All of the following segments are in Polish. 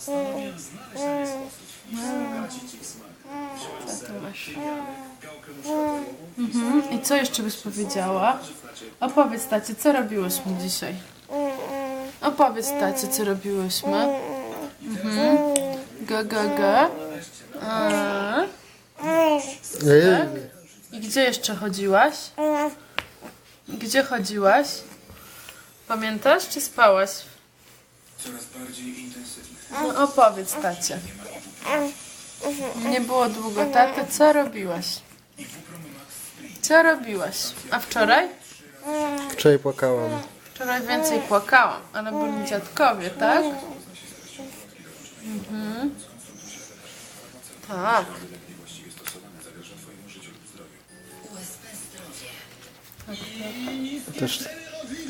Postanowiłem znaleźć na sposób i wzbogacić ich smak. Wziąłem gałkę muszkatową Mhm. I co jeszcze byś powiedziała? Opowiedz tacie, co robiłyśmy dzisiaj? Opowiedz tacie, co robiłyśmy? Mhm. G, g, g. A. I gdzie jeszcze chodziłaś? Gdzie chodziłaś? Pamiętasz, czy spałaś? No opowiedz tacie. Nie było długo taty, co robiłaś? Co robiłaś? A wczoraj? Wczoraj płakałam. Wczoraj więcej płakałam, ale byli dziadkowie, tak? Mhm. Tak. Też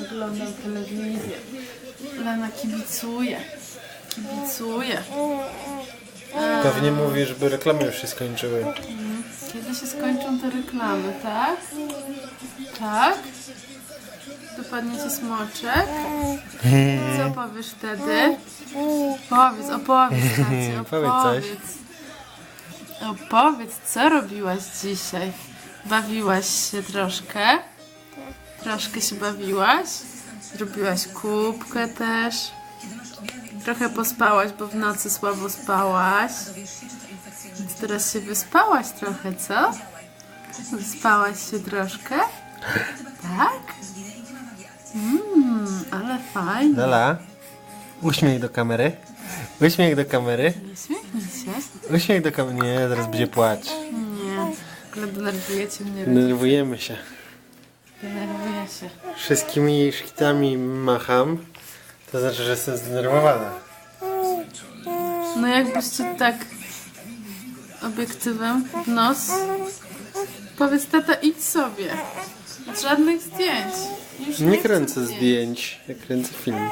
Oglądam telewizję. Lena kibicuje. Kibicuje. pewnie mówi, żeby reklamy już się skończyły. Kiedy się skończą te reklamy, tak? Tak? Dopadnie ci smoczek? Co powiesz wtedy? Powiedz, opowiedz, tacie, Powiedz coś. opowiedz. Opowiedz, co robiłaś dzisiaj? Bawiłaś się troszkę? Troszkę się bawiłaś? Zrobiłaś kubkę też? Trochę pospałaś, bo w nocy słabo spałaś. Więc teraz się wyspałaś trochę, co? Wyspałaś się troszkę? Tak? Mmm, ale fajnie. Lala, uśmiech do kamery. Uśmiech do kamery. Uśmiechnij się. Uśmiech do kamery. Nie, zaraz będzie płacz. Nie, ale denerwujecie mnie. Denerwujemy się. Denerwuję się. Wszystkimi szkitami macham. To znaczy, że jestem zdenerwowana. No jakbyście tak obiektywem w nos. Powiedz tata, idź sobie. Żadnych zdjęć. Już Nie chcę kręcę zdjęć, ja kręcę film.